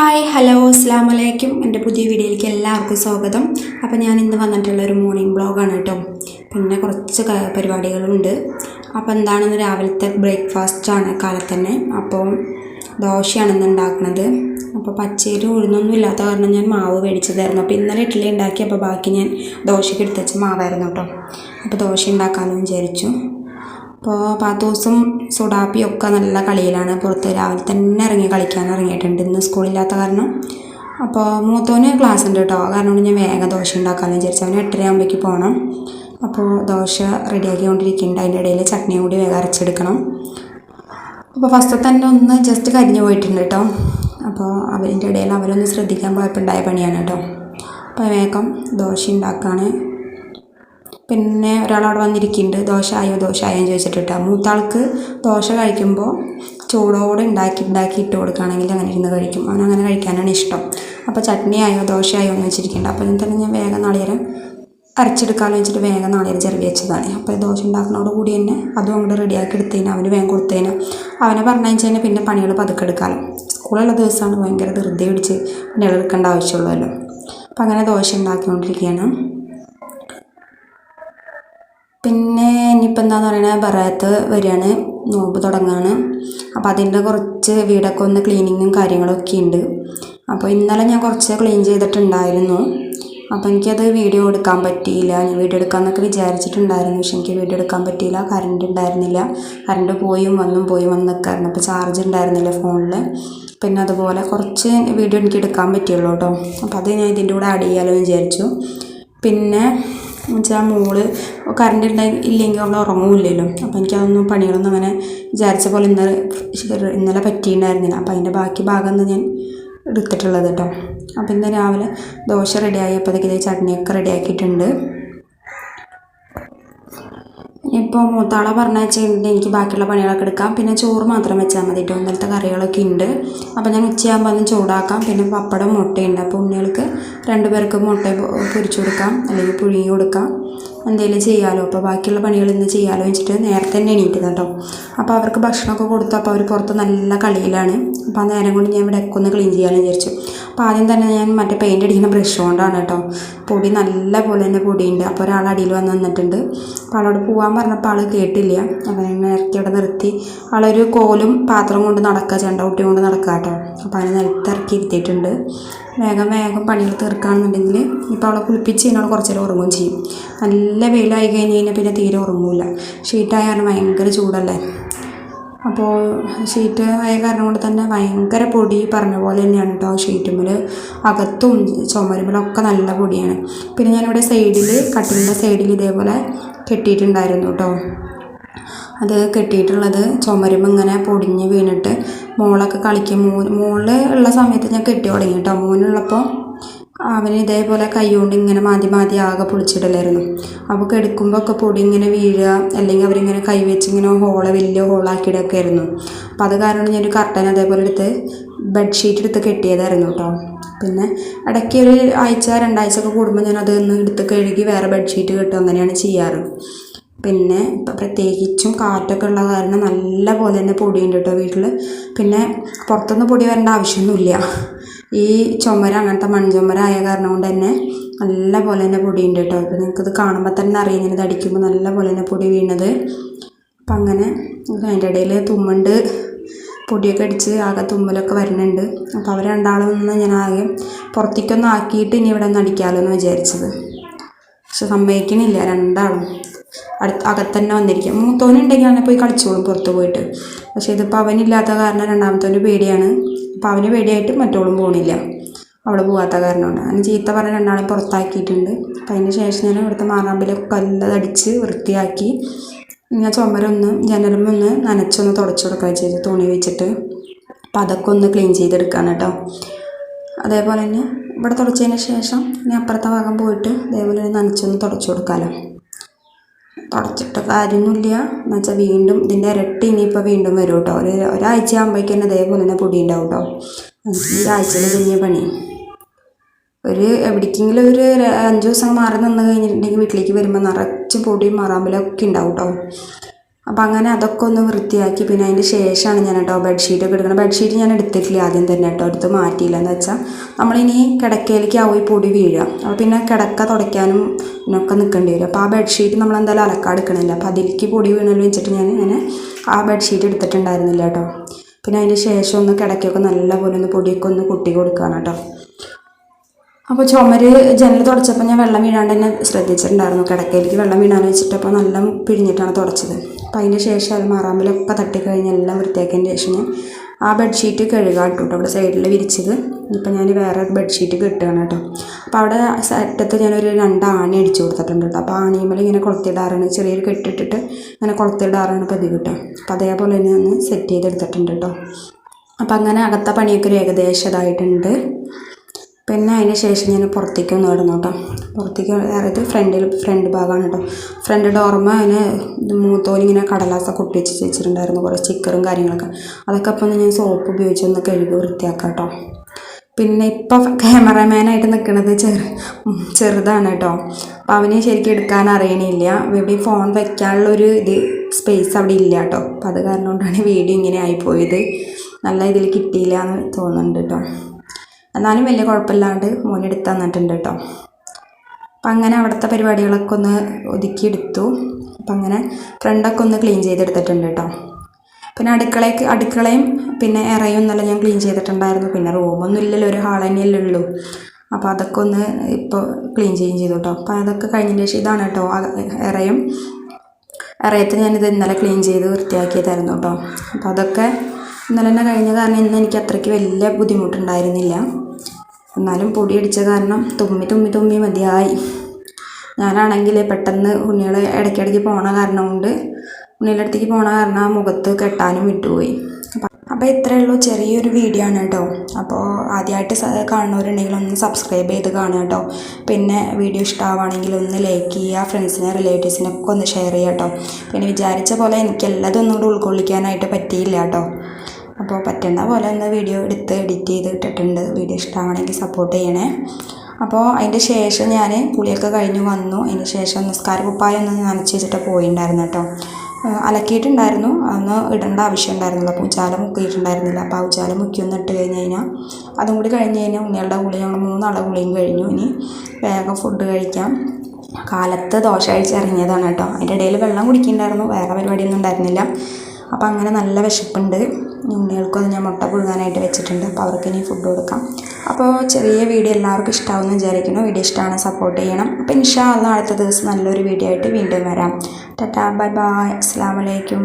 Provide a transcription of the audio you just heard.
Hi hello അസ്സാം വലൈക്കും എന്റെ പുതിയ വീഡിയോയിലേക്ക് എല്ലാവർക്കും സ്വാഗതം. അപ്പോൾ ഞാൻ ഇന്ന് വന്നിട്ടുള്ള ഒരു മോർണിംഗ് ബ്ലോഗാണ് കേട്ടോ. പിന്നെ കുറച്ച് പരിപാടികളുണ്ട്. അപ്പോൾ എന്താണെന്ന് രാവിലത്തെ ബ്രേക്ക്ഫാസ്റ്റാണ് കാലത്ത് തന്നെ അപ്പോൾ ദോശയാണ് ഇന്ന് ഉണ്ടാക്കുന്നത് അപ്പോൾ പച്ചരി ഉഴുന്നൊന്നും ഇല്ലാത്ത കാരണം ഞാൻ മാവ് മേടിച്ചതായിരുന്നു. അപ്പോൾ ഇന്നലെ ഇഡ്ഡലി ഉണ്ടാക്കി അപ്പോൾ ബാക്കി ഞാൻ ദോശയ്ക്ക് എടുത്തുവെച്ച മാവായിരുന്നു കേട്ടോ. അപ്പോൾ ദോശ ഉണ്ടാക്കാമെന്ന് വിചാരിച്ചു. അപ്പോൾ പാത്തൂസും സുഡാപ്പിയും ഒക്കെ നല്ല കളിയിലാണ്. പുറത്ത് രാവിലെ തന്നെ ഇറങ്ങി കളിക്കാൻ ഇറങ്ങിയിട്ടുണ്ട്. ഇന്ന് സ്കൂളില്ലാത്ത കാരണം. അപ്പോൾ മൂത്തോന് ക്ലാസ് ഉണ്ട് കേട്ടോ കാരണം ഞാൻ വേഗം ദോശ ഉണ്ടാക്കാമെന്ന് വിചാരിച്ചു. അവന് എട്ടര ആകുമ്പോഴേക്ക് പോകണം അപ്പോൾ ദോശ റെഡിയാക്കിക്കൊണ്ടിരിക്കുന്നുണ്ട്. അതിന്റെ ഇടയിൽ ചട്നിയും കൂടി വേഗം അരച്ചെടുക്കണം. അപ്പോൾ ഫസ്റ്റ് തന്നെ ഒന്ന് ജസ്റ്റ് കരിഞ്ഞു പോയിട്ടുണ്ട് കേട്ടോ അപ്പോൾ അവരിന്റെ ഇടയിൽ അവരൊന്ന് ശ്രദ്ധിക്കാൻ പോയപ്പോൾ ഉണ്ടായ പണിയാണ് കേട്ടോ അപ്പോൾ വേഗം ദോശ ഉണ്ടാക്കുകയാണ് പിന്നെ ഒരാളവിടെ വന്നിരിക്കുന്നുണ്ട്. ദോശ ആയോ ദോശ ആയോ എന്ന് ചോദിച്ചിട്ട് കേട്ടോ ദോശ കഴിക്കുമ്പോൾ ചൂടോടെ ഉണ്ടാക്കി ഉണ്ടാക്കി ഇട്ട് കൊടുക്കുകയാണെങ്കിൽ അങ്ങനെ ഇരുന്ന് കഴിക്കും. അവൻ അങ്ങനെ കഴിക്കാനാണ് ഇഷ്ടം. അപ്പോൾ ചട്നി ആയോ ദോശ ആയോ എന്ന് വെച്ചിരിക്കുന്നുണ്ട്. അപ്പോൾ തന്നെ ഞാൻ വേഗം നാളികേരം അരച്ചെടുക്കാമെന്ന് വെച്ചിട്ട് വേഗം നാളികേരം ചെറിയ വെച്ചതാണ്. അപ്പോൾ ദോശ ഉണ്ടാക്കുന്നതോട് കൂടി തന്നെ അതും അങ്ങോട്ട് റെഡിയാക്കി എടുത്തതിന് അവന് വേഗം കൊടുത്തതിന് അവനെ പറഞ്ഞു കഴിഞ്ഞാൽ പിന്നെ പണികൾ പതുക്കെ എടുക്കാമല്ലോ സ്കൂളുള്ള ദിവസമാണ് ഭയങ്കര ധൃതി പിടിച്ച് പണികൾ എടുക്കേണ്ട ആവശ്യമുള്ളല്ലോ അപ്പോൾ അങ്ങനെ ദോശ ഉണ്ടാക്കിക്കൊണ്ടിരിക്കുകയാണ്. പിന്നെ ഇനിയിപ്പോൾ എന്താന്ന് പറയുന്നത് ബറാത്ത് വരികയാണ് നോമ്പ് തുടങ്ങുകയാണ് അപ്പോൾ അതിന്റെ കുറച്ച് വീടൊക്കെ ഒന്ന് ക്ലീനിങ്ങും കാര്യങ്ങളൊക്കെ ഉണ്ട്. അപ്പോൾ ഇന്നലെ ഞാൻ കുറച്ച് ക്ലീൻ ചെയ്തിട്ടുണ്ടായിരുന്നു. അപ്പോൾ എനിക്കത് വീഡിയോ എടുക്കാൻ പറ്റിയില്ല. ഞാൻ വീഡിയോ എടുക്കാമെന്നൊക്കെ വിചാരിച്ചിട്ടുണ്ടായിരുന്നു. പക്ഷെ എനിക്ക് വീഡിയോ എടുക്കാൻ പറ്റിയില്ല. കറണ്ട് ഉണ്ടായിരുന്നില്ല. കറണ്ട് പോയും വന്നും പോയും വന്നൊക്കെയായിരുന്നു അപ്പോൾ ചാർജ് ഉണ്ടായിരുന്നില്ല ഫോണിൽ പിന്നെ അതുപോലെ കുറച്ച് വീഡിയോ എനിക്ക് എടുക്കാൻ പറ്റിയുള്ളൂ കേട്ടോ. അപ്പോൾ അത് ഞാൻ ഇതിന്റെ കൂടെ ആഡ് ചെയ്യാമല്ലോ വിചാരിച്ചു. പിന്നെ എന്നുവെച്ചാൽ മോൾ കറണ്ട് ഉണ്ടായി ഇല്ലെങ്കിൽ അവൾ ഉറങ്ങൂല്ലല്ലോ. അപ്പോൾ എനിക്കതൊന്നും പണികളൊന്നും അങ്ങനെ വിചാരിച്ച പോലെ ഇന്നലെ ഇന്നലെ പറ്റിയിട്ടുണ്ടായിരുന്നില്ല അപ്പോൾ അതിന്റെ ബാക്കി ഭാഗം ഞാൻ എടുത്തിട്ടുള്ളത് കേട്ടോ അപ്പോൾ ഇന്ന് രാവിലെ ദോശ റെഡിയായി അപ്പോഴത്തേക്ക് ചട്നിയൊക്കെ റെഡിയാക്കിയിട്ടുണ്ട് ഇപ്പോൾ മൂത്താളെ വെച്ചിട്ടുണ്ടെങ്കിൽ എനിക്ക് ബാക്കിയുള്ള പണികളൊക്കെ എടുക്കാം. പിന്നെ ചോറ് മാത്രം വെച്ചാൽ മതി കേട്ടോ ഇന്നലത്തെ കറികളൊക്കെ ഉണ്ട് അപ്പോൾ ഞാൻ ഉച്ചയാകുമ്പോൾ അതും ചൂടാക്കാം. പിന്നെ പപ്പടം മുട്ടയുണ്ട് അപ്പോൾ ഉണ്ണികൾക്ക് രണ്ടുപേർക്ക് മുട്ട പൊ- പൊരിച്ചു കൊടുക്കാം. അല്ലെങ്കിൽ പുഴുങ്ങി കൊടുക്കാം. എന്തെങ്കിലും ചെയ്യാമല്ലോ അപ്പോൾ ബാക്കിയുള്ള പണികൾ ഇന്ന് ചെയ്യാമല്ലോ വെച്ചിട്ട് നേരത്തെ തന്നെ എണീറ്റത് കേട്ടോ അപ്പോൾ അവർക്ക് ഭക്ഷണമൊക്കെ കൊടുത്തു. അപ്പോൾ അവർ പുറത്ത് നല്ല കളിയിലാണ്. അപ്പോൾ ആ നേരം കൊണ്ട് ഞാൻ ഇവിടെ ഒക്കെ ഒന്ന് ക്ലീൻ ചെയ്യാമെന്ന് വിചാരിച്ചു. അപ്പോൾ ആദ്യം തന്നെ ഞാൻ മറ്റേ പെയിന്റ് അടിക്കുന്ന ബ്രഷ് കൊണ്ടാണ് കേട്ടോ. പൊടി നല്ല പോലെ തന്നെ പൊടിയുണ്ട്. അപ്പോൾ ഒരാൾ അടിയിൽ വന്ന് നിന്നിട്ടുണ്ട്. അപ്പോൾ ആളോട് പോകാൻ പറഞ്ഞപ്പോൾ ആൾ കേട്ടില്ല. അപ്പോൾ ഞാൻ ഇറക്കി അവിടെ നിർത്തി. ആളൊരു കോലും പാത്രം കൊണ്ട് നടക്കുക ചെണ്ടകുട്ടി കൊണ്ട് നടക്കുക കേട്ടോ. അപ്പോൾ അതിനെ നിലത്ത് ഇറക്കി ഇരുത്തിയിട്ടുണ്ട്. വേഗം വേഗം പണികൾ തീർക്കുകയാണെന്നുണ്ടെങ്കിൽ ഇപ്പോൾ അവളെ കുളിപ്പിച്ച് കഴിഞ്ഞാൽ കുറച്ച് നേരം ഉറങ്ങുകയും ചെയ്യും. നല്ല വെയിലായി കഴിഞ്ഞ് കഴിഞ്ഞാൽ പിന്നെ തീരെ ഉറങ്ങില്ല ഷീറ്റായ കാരണം ഭയങ്കര ചൂടല്ലേ? അപ്പോൾ ഷീറ്റ് ആയ കാരണം കൊണ്ട് തന്നെ ഭയങ്കര പൊടി പറഞ്ഞ പോലെ തന്നെയാണ് കേട്ടോ ഷീറ്റുമ്മൽ അകത്തും ചുമരുമ്മലൊക്കെ നല്ല പൊടിയാണ്. പിന്നെ ഞാനിവിടെ സൈഡിൽ കട്ടിലിന്റെ സൈഡിൽ ഇതേപോലെ കെട്ടിയിട്ടുണ്ടായിരുന്നു കേട്ടോ അത് കെട്ടിയിട്ടുള്ളത് ചുമരുമ്പ് ഇങ്ങനെ പൊടിഞ്ഞ് വീണിട്ട് മോളൊക്കെ കളിക്കും. മോൻ മോൾ ഉള്ള സമയത്ത് ഞാൻ കെട്ടി തുടങ്ങി കേട്ടോ മോനുള്ളപ്പോൾ അവന് ഇതേപോലെ കൈ കൊണ്ട് ഇങ്ങനെ മാതി മാതി ആകെ പൊളിച്ചിടലായിരുന്നു. അപ്പോൾ കിടക്കുമ്പോൾ ഒക്കെ പൊടി ഇങ്ങനെ വീഴുക അല്ലെങ്കിൽ അവരിങ്ങനെ കൈ വെച്ച് ഇങ്ങനെ ഹോൾ വലിയ ഹോളാക്കിയിടൊക്കെ ആയിരുന്നു. അപ്പോൾ അത് കാരണം ഞാനൊരു കർട്ടൻ അതേപോലെ എടുത്ത് ബെഡ്ഷീറ്റ് എടുത്ത് കെട്ടിയതായിരുന്നു കേട്ടോ പിന്നെ ഇടയ്ക്ക് ഒരു ആഴ്ച രണ്ടാഴ്ച ഒക്കെ കൂടുമ്പോൾ ഞാൻ അതൊന്ന് എടുത്ത് കഴുകി വേറെ ബെഡ്ഷീറ്റ് കിട്ടും. അങ്ങനെയാണ് ചെയ്യാറ്. പിന്നെ ഇപ്പം പ്രത്യേകിച്ചും കാറ്റൊക്കെ ഉള്ള കാരണം നല്ല പോലെ തന്നെ പൊടിയുണ്ട് കേട്ടോ വീട്ടിൽ പിന്നെ പുറത്തുനിന്ന് പൊടി വരേണ്ട ആവശ്യമൊന്നുമില്ല. ഈ ചുമര അങ്ങനത്തെ മൺചുമര ആയ കാരണം കൊണ്ട് തന്നെ നല്ല പോലെ തന്നെ പൊടിയുണ്ട് കേട്ടോ. അപ്പോൾ നിങ്ങൾക്കത് കാണുമ്പോൾ തന്നെ അറിയാം ഇങ്ങനെ അടിക്കുമ്പോൾ നല്ല പോലെ തന്നെ പൊടി വീണത്. അപ്പം അങ്ങനെ അതിന്റെ ഇടയിൽ തുമ്മുണ്ട്. പൊടിയൊക്കെ അടിച്ച് ആകെ തുമ്മലൊക്കെ വരുന്നുണ്ട്. അപ്പോൾ അവർ രണ്ടാളും ഒന്ന് ഞാൻ ആകെ പുറത്തേക്കൊന്നും ആക്കിയിട്ട് ഇനി ഇവിടെ ഒന്ന് അടിക്കാമല്ലോ എന്ന് വിചാരിച്ചത്. പക്ഷെ സമ്മതിക്കണില്ല രണ്ടാളും. അടുത്ത് അകത്തന്നെ വന്നിരിക്കും. മൂത്തോനുണ്ടെങ്കിൽ അവനെ പോയി കളിച്ചോളും പുറത്ത് പോയിട്ട്. പക്ഷേ ഇതിപ്പോൾ അവനില്ലാത്ത കാരണം രണ്ടാമത്തോന് പേടിയാണ്. അപ്പോൾ അവന് പേടിയായിട്ട് മറ്റോളും പോകണില്ല അവിടെ പോകാത്ത കാരണമുണ്ട് അങ്ങനെ ചീത്ത പറഞ്ഞ് രണ്ടാളും പുറത്താക്കിയിട്ടുണ്ട്. അപ്പം അതിന് ശേഷം ഞാൻ ഇവിടുത്തെ മാറാമ്പിലൊക്കെ കല്ലതടിച്ച് വൃത്തിയാക്കി ഞാൻ ചുമരൊന്ന് ജനലുമൊന്ന് നനച്ചൊന്ന് തുടച്ചു കൊടുക്കുക ചെയ്തു തുണി വെച്ചിട്ട്. അപ്പം അതൊക്കെ ഒന്ന് ക്ലീൻ ചെയ്തെടുക്കാൻ കേട്ടോ. അതേപോലെ തന്നെ ഇവിടെ തുടച്ചതിന് ശേഷം ഞാൻ അപ്പുറത്തെ ഭാഗം പോയിട്ട് അതേപോലെ നനച്ചൊന്ന് തുടച്ചു കൊടുക്കാമല്ലോ തുടച്ചിട്ട് കാര്യമൊന്നുമില്ല എന്ന് വെച്ചാൽ വീണ്ടും ഇതിന്റെ ഇരട്ടി ഇനിയിപ്പോൾ വീണ്ടും വരും കേട്ടോ ഒരു ഒരാഴ്ച ആകുമ്പോഴേക്കും ഇതേപോലെ തന്നെ പൊടി ഉണ്ടാവും കേട്ടോ ഈ ആഴ്ചയിൽ തന്നെ പണി. ഒരു എവിടേക്കെങ്കിലും ഒരു അഞ്ച് ദിവസം മാറി നിന്ന് കഴിഞ്ഞിട്ടുണ്ടെങ്കിൽ വീട്ടിലേക്ക് വരുമ്പോൾ നിറച്ച് പൊടിയും മറാമ്പലൊക്കെ ഉണ്ടാവും കേട്ടോ അപ്പോൾ അങ്ങനെ അതൊക്കെ ഒന്ന് വൃത്തിയാക്കി പിന്നെ അതിന്റെ ശേഷമാണ് ഞാൻ കേട്ടോ ബെഡ്ഷീറ്റ് ഒക്കെ എടുക്കണം ബെഡ്ഷീറ്റ് ഞാൻ എടുത്തിട്ടില്ല ആദ്യം തന്നെ കേട്ടോ എടുത്ത് മാറ്റിയില്ല എന്ന് വെച്ചാൽ നമ്മളിനി കിടക്കയിലേക്ക് ആ പൊടി വീഴുക. അപ്പോൾ പിന്നെ കിടക്ക തുടയ്ക്കാനും ഇതിനൊക്കെ നിൽക്കേണ്ടി വരും. അപ്പോൾ ആ ബെഡ്ഷീറ്റ് നമ്മൾ എന്തായാലും അലക്കാൻ എടുക്കണില്ല. അപ്പോൾ അതിലേക്ക് പൊടി വീണല്ലോ വെച്ചിട്ട് ഞാൻ ഇങ്ങനെ ആ ബെഡ്ഷീറ്റ് എടുത്തിട്ടുണ്ടായിരുന്നില്ല കേട്ടോ. പിന്നെ അതിന്റെ ശേഷം ഒന്ന് കിടക്കയൊക്കെ നല്ലപോലെ ഒന്ന് പൊടിയൊക്കെ ഒന്ന് കുട്ടി കൊടുക്കുകയാണ് കേട്ടോ. അപ്പോൾ ചുമര് ജനൽ തുടച്ചപ്പോൾ ഞാൻ വെള്ളം വീഴാണ്ട് തന്നെ ശ്രദ്ധിച്ചിട്ടുണ്ടായിരുന്നു. കിടക്കയിലേക്ക് വെള്ളം വീണാന്ന് വെച്ചിട്ടപ്പോൾ നല്ല പിഴിഞ്ഞിട്ടാണ് തുടച്ചത്. അപ്പോൾ അതിന്റെ ശേഷം അത് മറാമ്പിലൊക്കെ തട്ടിക്കഴിഞ്ഞ് എല്ലാം വൃത്തിയാക്കിയതിന് ശേഷം ഞാൻ ആ ബെഡ്ഷീറ്റ് കഴുകാം കേട്ടോ. അവിടെ സൈഡിൽ വിരിച്ചത്. ഇപ്പം ഞാൻ വേറെ ബെഡ്ഷീറ്റ് കിട്ടുകയാണ് കേട്ടോ. അപ്പോൾ അവിടെ സെറ്റത്ത് ഞാനൊരു രണ്ട് ആണി അടിച്ചു കൊടുത്തിട്ടുണ്ട് കേട്ടോ. അപ്പോൾ ആണിയുമ്പോൾ ഇങ്ങനെ കൊളുത്തിടാറാണ്. ചെറിയൊരു കെട്ടിട്ടിട്ട് ഇങ്ങനെ കൊളുത്തിടാറാണ് പതിവ് കേട്ടോ. അപ്പോൾ അതേപോലെ തന്നെ ഒന്ന് സെറ്റ് ചെയ്തെടുത്തിട്ടുണ്ട് കേട്ടോ. അപ്പോൾ അങ്ങനെ അകത്ത പണിയൊക്കെ ഒരു ഏകദേശം ഇതായിട്ടുണ്ട്. പിന്നെ അതിന് ശേഷം ഞാൻ പുറത്തേക്ക് ഒന്ന് കിടന്നു കേട്ടോ. പുറത്തേക്ക് അതായത് ഫ്രണ്ടിൽ ഫ്രണ്ട് ഭാഗമാണ് കേട്ടോ. ഫ്രണ്ട് ഡോർമ അതിന് മൂത്തോലിങ്ങനെ കടലാസൊക്കെ ഒട്ടിച്ച് വെച്ചിട്ടുണ്ടായിരുന്നു കുറേ സ്റ്റിക്കറും കാര്യങ്ങളൊക്കെ. അതൊക്കെ അപ്പം ഞാൻ സോപ്പ് ഉപയോഗിച്ച് ഒന്ന് കഴുകി വൃത്തിയാക്കാം കേട്ടോ. പിന്നെ ഇപ്പം ക്യാമറമാനായിട്ട് നിൽക്കുന്നത് ചെറു ചെറുതാണ് കേട്ടോ. അപ്പം അവന് ശരിക്കും എടുക്കാൻ അറിയണില്ല. ഇവിടെ ഫോൺ വയ്ക്കാനുള്ളൊരു ഇത് സ്പേസ് അവിടെ ഇല്ല കേട്ടോ. അപ്പം അത് കാരണം കൊണ്ടാണ് വീഡിയോ ഇങ്ങനെ ആയിപ്പോയത് നല്ല ഇതിൽ കിട്ടിയില്ല എന്ന് തോന്നുന്നുണ്ട് കേട്ടോ. എന്നാലും വലിയ കുഴപ്പമില്ലാണ്ട് മോനെടുത്ത് തന്നിട്ടുണ്ട് കേട്ടോ. അപ്പം അങ്ങനെ അവിടുത്തെ പരിപാടികളൊക്കെ ഒന്ന് ഒതുക്കിയെടുത്തു അപ്പം അങ്ങനെ ഫ്രണ്ടൊക്കെ ഒന്ന് ക്ലീൻ ചെയ്തെടുത്തിട്ടുണ്ട് കേട്ടോ. പിന്നെ അടുക്കളയ്ക്ക് അടുക്കളയും പിന്നെ ഇറയും ഒന്നല്ല ഞാൻ ക്ലീൻ ചെയ്തിട്ടുണ്ടായിരുന്നു. പിന്നെ റൂമൊന്നും ഇല്ലല്ലോ ഒരു ഹാൾ തന്നെയല്ലേ ഉള്ളൂ. അപ്പോൾ അതൊക്കെ ഒന്ന് ഇപ്പോൾ ക്ലീൻ ചെയ്യും ചെയ്തു കേട്ടോ. അപ്പോൾ അതൊക്കെ കഴിഞ്ഞതിന് ശേഷം ഇതാണ് കേട്ടോ ഇറയും. ഇറയത്ത് ഞാനിത് ഇന്നലെ ക്ലീൻ ചെയ്ത് വൃത്തിയാക്കിയതായിരുന്നു കേട്ടോ. അപ്പോൾ അതൊക്കെ ഇന്നലെ തന്നെ കഴിഞ്ഞ കാരണം ഇന്ന് എനിക്ക് അത്രയ്ക്ക് വലിയ ബുദ്ധിമുട്ടുണ്ടായിരുന്നില്ല. എന്നാലും പൊടി അടിച്ച കാരണം തുമ്മി തുമ്മി തുമ്മി മതിയായി. ഞാനാണെങ്കിൽ പെട്ടെന്ന് ഉണ്ണികൾ ഇടയ്ക്കിടയ്ക്ക് പോണ കാരണം കൊണ്ട് ഉണ്ണിയുടെ അടുത്തേക്ക് പോണ കാരണം ആ മുഖത്ത് കെട്ടാനും വിട്ടുപോയി. അപ്പോൾ ഇത്രയേ ഉള്ളൂ ചെറിയൊരു വീഡിയോ ആണ് കേട്ടോ. അപ്പോൾ ആദ്യമായിട്ട് കാണുന്നവരുണ്ടെങ്കിൽ ഒന്ന് സബ്സ്ക്രൈബ് ചെയ്ത് കാണുക കേട്ടോ. പിന്നെ വീഡിയോ ഇഷ്ടമാവുകയാണെങ്കിൽ ഒന്ന് ലൈക്ക് ചെയ്യുക ഫ്രണ്ട്സിനെ റിലേറ്റീവ്സിനൊക്കെ ഒന്ന് ഷെയർ ചെയ്യുക കേട്ടോ. പിന്നെ വിചാരിച്ച പോലെ എനിക്ക് എല്ലാതും ഒന്നുകൂടി ഉൾക്കൊള്ളിക്കാനായിട്ട് പറ്റിയില്ല കേട്ടോ. അപ്പോൾ പറ്റുന്ന പോലെ ഒന്ന് വീഡിയോ എടുത്ത് എഡിറ്റ് ചെയ്ത് ഇട്ടിട്ടുണ്ട്. വീഡിയോ ഇഷ്ടമാണെങ്കിൽ സപ്പോർട്ട് ചെയ്യണേ. അപ്പോൾ അതിന്റെ ശേഷം ഞാൻ കുളിയൊക്കെ കഴിഞ്ഞ് വന്നു. അതിന് ശേഷം നിസ്കാര കുപ്പായം ഒന്ന് നനച്ച് വെച്ചിട്ട് പോയിണ്ടായിരുന്നു കേട്ടോ. അലക്കിയിട്ടുണ്ടായിരുന്നു. അന്ന് ഇടേണ്ട ആവശ്യം ഉണ്ടായിരുന്നില്ല അപ്പോൾ ഉച്ചാല മുക്കിയിട്ടുണ്ടായിരുന്നില്ല. അപ്പോൾ ആ ഉച്ചാല ഒന്ന് ഇട്ട് കഴിഞ്ഞ് കഴിഞ്ഞാൽ അതും കൂടി കഴിഞ്ഞ് കഴിഞ്ഞാൽ ഉണ്ണികളുടെ കുളി ഞങ്ങൾ മൂന്നാളുടെ കുളിയും കഴിഞ്ഞു. ഇനി വേഗം ഫുഡ് കഴിക്കാം. കാലത്ത് ദോശ കഴിച്ചിറങ്ങിയതാണ് കേട്ടോ. അതിന്റെ ഇടയിൽ വെള്ളം കുടിക്കുന്നുണ്ടായിരുന്നു വേറെ പരിപാടിയൊന്നും ഉണ്ടായിരുന്നില്ല. അപ്പോൾ അങ്ങനെ നല്ല വിശപ്പുണ്ട്. ഉണ്ണികൾക്കും അത് ഞാൻ മുട്ട പുഴുങ്ങാനായിട്ട് വെച്ചിട്ടുണ്ട്. അപ്പോൾ അവർക്ക് ഇനി ഫുഡ് കൊടുക്കാം. അപ്പോൾ ചെറിയ വീഡിയോ എല്ലാവർക്കും ഇഷ്ടമാവുമെന്ന് വിചാരിക്കുന്നു. വീഡിയോ ഇഷ്ടമാണ് സപ്പോർട്ട് ചെയ്യണം. അപ്പോൾ ഇൻഷാ അടുത്ത ദിവസം നല്ലൊരു വീഡിയോ ആയിട്ട് വീണ്ടും വരാം. Tata bye bye. അസ്സാം വലൈക്കും